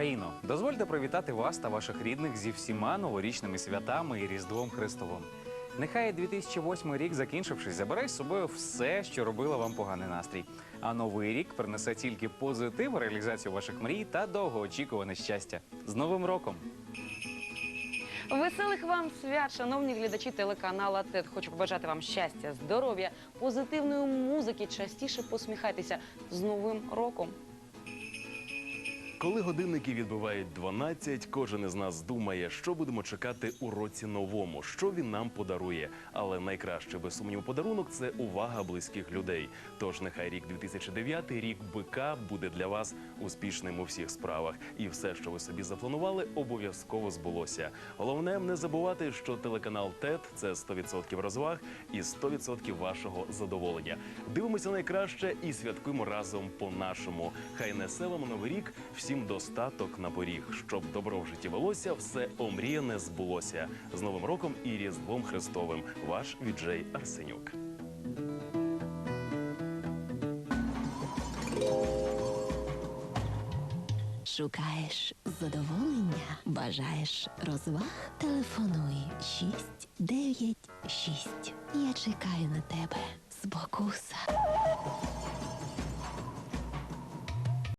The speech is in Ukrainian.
Україно, дозвольте привітати вас та ваших рідних зі всіма новорічними святами і Різдвом Христовим. Нехай 2008 рік, закінчившись, забере з собою все, що робило вам поганий настрій. А новий рік принесе тільки позитив, реалізацію ваших мрій та довгоочікуване щастя. З Новим роком! Веселих вам свят, шановні глядачі телеканала ТЕД. Хочу побажати вам щастя, здоров'я, позитивної музики. Частіше посміхайтеся з Новим роком. Коли годинники відбивають 12, кожен із нас думає, що будемо чекати у році новому, що він нам подарує. Але найкраще без сумніву подарунок це увага близьких людей. Тож нехай рік 2009, рік бика буде для вас успішним у всіх справах, і все, що ви собі запланували, обов'язково збулося. Головне не забувати, що телеканал ТЕТ це 100% розваг і 100% вашого задоволення. Дивимося найкраще і святкуємо разом по-нашому. Хай несе вам новий рік всім достаток на поріг, щоб добро в житті велося, все омріяне збулося. З Новим роком і Різдвом Христовим. Ваш віджей Арсенюк. Шукаєш задоволення, бажаєш розваг? Телефонуй 696. Я чекаю на тебе спокуса.